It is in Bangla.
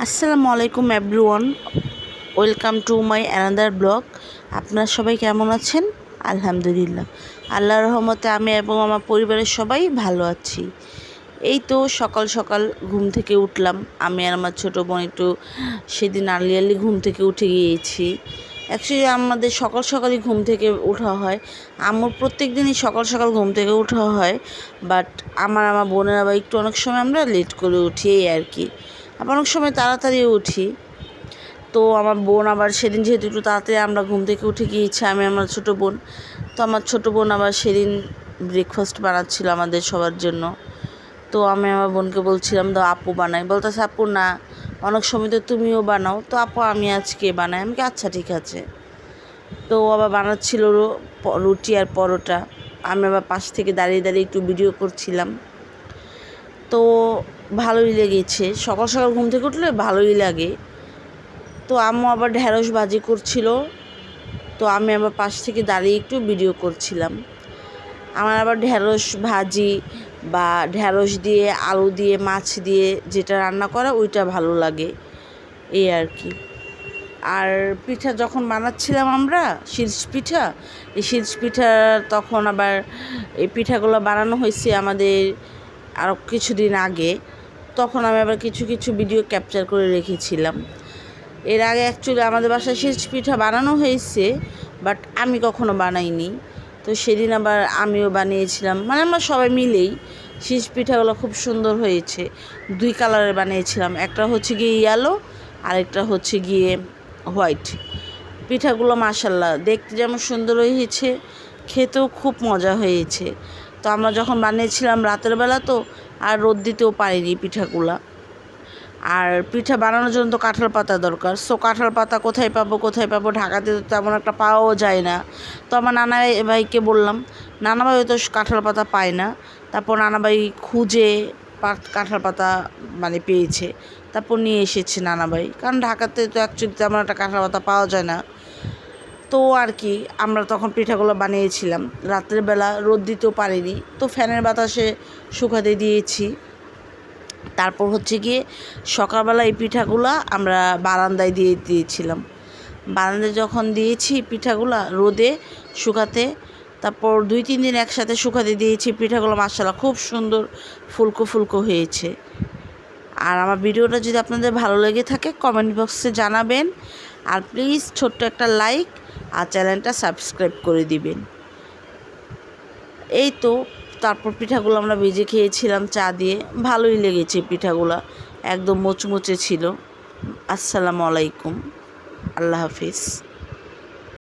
আসসালামু আলাইকুম everyone. Welcome to my another blog. আপনারা সবাই কেমন আছেন? আলহামদুলিল্লাহ। আল্লাহর রহমতে আমি এবং আমার পরিবারের সবাই ভালো আছি। এই তো সকাল সকাল ঘুম থেকে উঠলাম। আমি আর আমার ছোটো বোন একটু সেদিন আর্লি আর্লি ঘুম থেকে উঠে গিয়েছি। অ্যাকচুয়ালি আমাদের সকাল সকালই ঘুম থেকে ওঠা হয়। আমার প্রত্যেক দিনই সকাল সকাল ঘুম থেকে ওঠা হয়। বাট আমার আমার বোনের আবার একটু অনেক সময় আমরা লেট করে উঠি আর কি। আবার অনেক সময় তাড়াতাড়ি উঠি। তো আমার বোন আবার সেদিন যেহেতু একটু তাড়াতাড়ি আমরা ঘুম থেকে উঠে গিয়েছি, আমি আমার ছোটো বোন, তো আমার ছোটো বোন আবার সেদিন ব্রেকফাস্ট বানাচ্ছিল আমাদের সবার জন্য। তো আমি আমার বোনকে বলছিলাম তো আপু বানাই। বলতেছে, আপু না, অনেক সময় তো তুমিও বানাও। তো আপু, আমি আজকে বানাই। আমি আচ্ছা ঠিক আছে। তো আবার বানাচ্ছিল রুটি আর পরোটা। আমি আবার পাশ থেকে দাঁড়িয়ে দাঁড়িয়ে একটু ভিডিও করছিলাম। তো ভালোই লেগেছে। সকাল সকাল ঘুম থেকে উঠলে ভালোই লাগে। তো আম্মু আবার ঢ্যাঁড়স ভাজি করছিল। তো আমি আবার পাশ থেকে দাঁড়িয়ে একটু ভিডিও করছিলাম। আমার আবার ঢ্যাঁড়স ভাজি বা ঢ্যাঁড়স দিয়ে, আলু দিয়ে, মাছ দিয়ে যেটা রান্না করা ওইটা ভালো লাগে। এই আর কি। আর পিঠা যখন বানাচ্ছিলাম আমরা শিলস পিঠা, এই শিলস পিঠা তখন আবার এই পিঠাগুলো বানানো হয়েছে আমাদের আরও কিছুদিন আগে, তখন আমি আবার কিছু কিছু ভিডিও ক্যাপচার করে রেখেছিলাম। এর আগে অ্যাকচুয়ালি আমাদের বাসায় শিলস পিঠা বানানো হয়েছে বাট আমি কখনো বানাইনি। তো সেদিন আবার আমিও বানিয়েছিলাম। মানে আমরা সবাই মিলেই শীষ পিঠাগুলো খুব সুন্দর হয়েছে। দুই কালারের বানিয়েছিলাম। একটা হচ্ছে গিয়ে ইয়েলো আরেকটা হচ্ছে গিয়ে হোয়াইট পিঠাগুলো মাসাল্লাহ দেখতে যেমন সুন্দর হয়েছে, খেতেও খুব মজা হয়েছে। তো আমরা যখন বানিয়েছিলাম রাতের বেলা তো আর রোদ দিতেও পারিনি পিঠাগুলা। আর পিঠা বানানোর জন্য তো কাঁঠাল পাতা দরকার। সো কাঁঠাল পাতা কোথায় পাবো কোথায় পাবো, ঢাকাতে তো তেমন একটা পাওয়াও যায় না। তো আমার নানা ভাই- ভাইকে বললাম নানা ভাই তো কাঁঠাল পাতা পায় না। তারপর নানা ভাই খুঁজে কাঁঠাল পাতা মানে পেয়েছে। তারপর নিয়ে এসেছে নানা ভাই কারণ ঢাকাতে তো অ্যাকচুয়ালি তেমন একটা কাঁঠাল পাতা পাওয়া যায় না। তো আর কি, আমরা তখন পিঠাগুলো বানিয়েছিলাম। রাতের বেলা রোদ দিতেও পারিনি, তো ফ্যানের বাতাসে শুকাতে দিয়েছি। তারপর হচ্ছে গিয়ে সকালবেলা এই পিঠাগুলো আমরা বারান্দায় দিয়ে দিয়েছিলাম। বারান্দায় যখন দিয়েছি পিঠাগুলো রোদে শুকাতে, তারপর দুই, তিন দিন একসাথে শুকাতে দিয়েছি পিঠাগুলো মাসালা খুব সুন্দর ফুলকো ফুলকো হয়েছে। আর আমার ভিডিওটা যদি আপনাদের ভালো লেগে থাকে কমেন্ট বক্সে জানাবেন। আর প্লিজ ছোট্ট একটা লাইক আর চ্যানেলটা সাবস্ক্রাইব করে দিবেন। এই তো, তারপর পিঠাগুলো আমরা ভেজে খেয়েছিলাম চা দিয়ে। ভালোই লেগেছে পিঠাগুলো, একদম মোচমোচে ছিল। আসসালামু আলাইকুম, আল্লাহ হাফিজ।